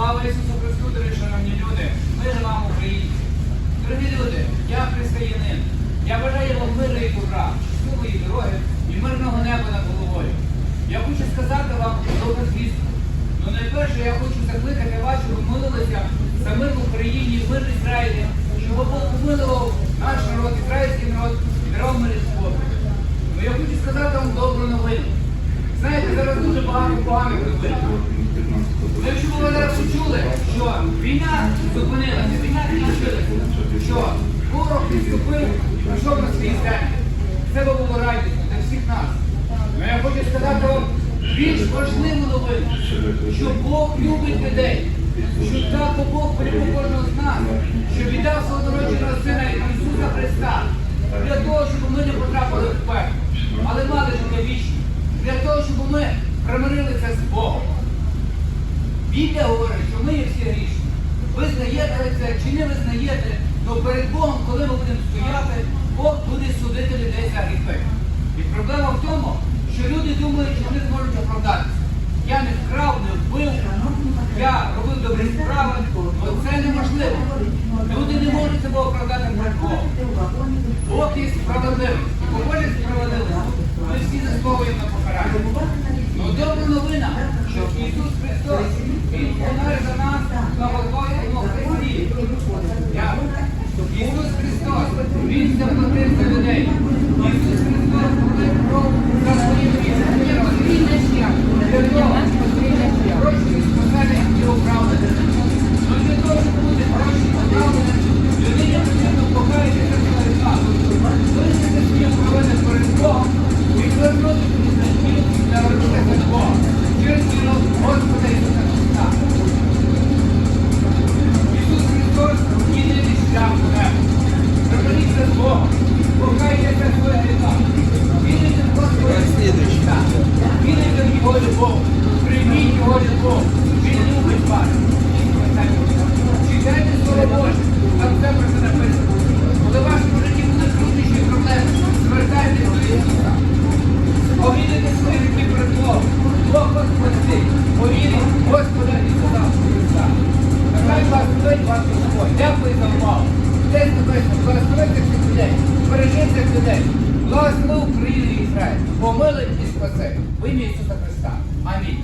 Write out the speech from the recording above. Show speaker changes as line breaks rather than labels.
Слава Ісусу Христу, дорогі шановні люди! Мир вам Україні! Дорогі люди, я християнин. Я бажаю вам миру і добра, щасливої дороги і мирного неба над головою. Я хочу сказати вам добру звістку. Ну найперше я хочу закликати вас, щоб ви молилися за мир в Україні, мир в Ізраїлі, щоб Бог помилував наш народ, ізраїльський народ і дарував мир і спокій. Ну я хочу сказати вам добру новину. Знаєте, зараз дуже багато поганих новин. Ну, Якщо ви зараз почули, що війна зупинилася, війна закінчилася, що ворог відступив і прийшов на свій землі. Це було радісно для всіх нас. Ну я хочу сказати вам більш важливу новину, що Бог любить людей, що так Бог полюбив кожного з нас, що віддав свого народженого сина Ісуса Христа для того, щоб ми не потрапили в пекло, але мали життя вічне, для того, щоб ми примирилися з Богом. Біблія говорить, що ми є всі грішні. Визнаєте ви це чи не визнаєте, то перед Богом, коли ми будемо стояти, Бог буде судити людей за гріхи. І проблема в тому, що люди думають, що вони зможуть оправдатися. Я не вкрав, не вбив, я робив добрі справи, але це неможливо. Люди не можуть себе оправдати перед Богом. Бог є справедливий. І по Божій справедливості ми всі заслуговуємо на покарання. Прийміть Його любов. Він любить вас. Читайте Слово Боже. Там все про це написано. Коли в вашому житті будуть труднощі проблеми, звертайтеся до Ісуса. Повірите в свої гріхи перед Богом. Бог вас простить. Повірить Господа Ісуса Христа. Нехай вас любить вас Господь. Дякую за увагу. Десь написано, благословити цих людей, бережи цих людей. Благослови Україну і Ізраїль. Помили і спаси. В ім'я Ісуса Христа. হয়নি